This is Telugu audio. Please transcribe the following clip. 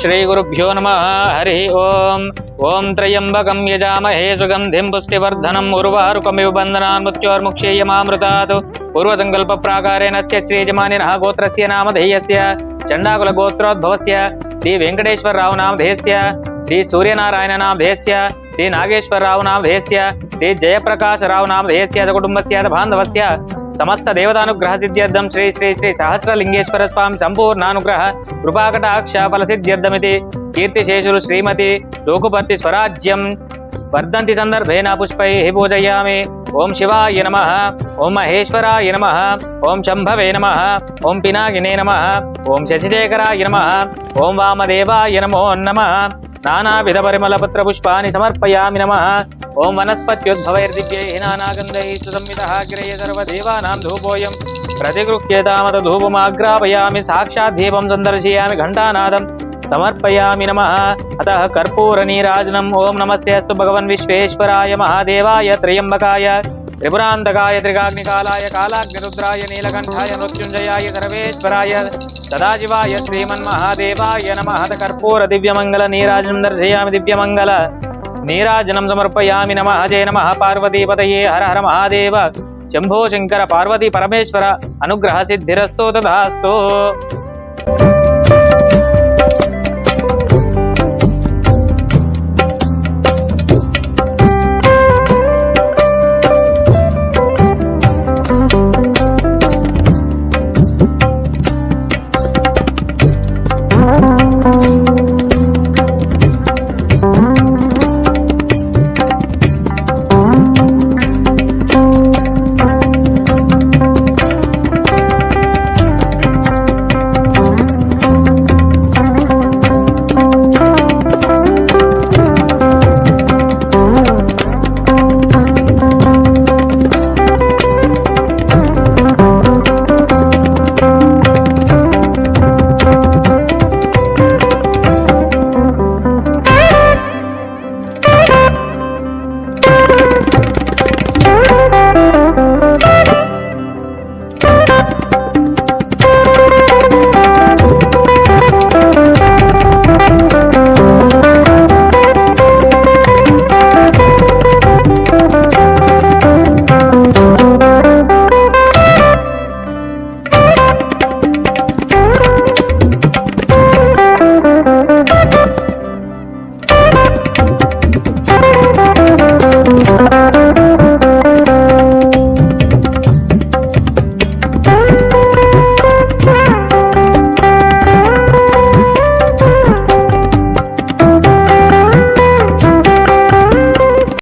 శ్రీగురుభ్యో నమ హరి ఓం ఓం త్రయంబకం యజామహే సుగంధిం పుష్టివర్ధనం ఉర్వారుకమివ బంధనాన్ మృత్యోర్ముక్షేయమామృతాత్ పూర్వసంకల్ప ప్రాకారేణ శ్రీజమానిన గోత్రస్య నామధేయస్ చండాకుల గోత్రోద్భవస్య శ్రీ వెంకటేశ్వరరావు నామధేయస్య శ్రీ సూర్యనారాయణ నామధేయస్య శ్రీ నాగేశ్వరరావు నామధేయస్య శ్రీ జయప్రకాశరావు నామధేయస్య కుటుంబస్య బాంధవస్య సమస్త దేవతానుగ్రహ సిద్ధ్యర్థం శ్రీ శ్రీ శ్రీ సహస్రలింగేశ్వర స్వామి సంపూర్ణానుగ్రహ కృపాకటాక్ష ఫల సిద్ధ్యర్థమితి కీర్తిశేషులు శ్రీమతి లోకుపర్తి స్వరాజ్యం. వర్ధంతి సందర్భేన పుష్పై పూజయామి. ఓం శివాయ నమ. ఓం మహేశ్వరాయ నమ. ఓం శంభవే నమ. ఓం పినాగినే నమ. ఓం శశిశేఖరాయ నమ. ఓం వామదేవాయ నమో నమ. నానావిధ పరిమళపత్ర పుష్పాన్ని సమర్పయామి నమ. ఓం వనస్పత్యుద్భవైర్దివ్యై నానాగంధై సర్వదేవానాం ధూపోయం. ప్రతిగృహ్యేతామత ధూపమాగ్రాపయామి సాక్షాత్ దీపం సందర్శయామి ఘంటానాదం సమర్పయామి నమ. అత కర్పూర నీరాజనం ఓం నమస్తే అస్తు భగవన్ విశ్వేశ్వరాయ మహాదేవాయ త్రయంబకాయ. త్రిపురాంతకాయ త్రిగాగ్నికాలాయ కాలాగ్నిరుద్రాయ నీలకంఠాయ మృత్యుంజయాయ సర్వేశ్వరాయ సదాశివాయ శ్రీమన్మహాదేవాయ నమ. అత కర్పూర దివ్యమంగళ నీరాజనం దర్శయామి దివ్యమంగళ. నీరాజనం సమర్పయామి నమ జయ నమ పార్వతీపతయే హర హర మహాదేవ. శంభో శంకర పార్వతీ పరమేశ్వర అనుగ్రహ సిద్ధిరస్తో తదాస్తు.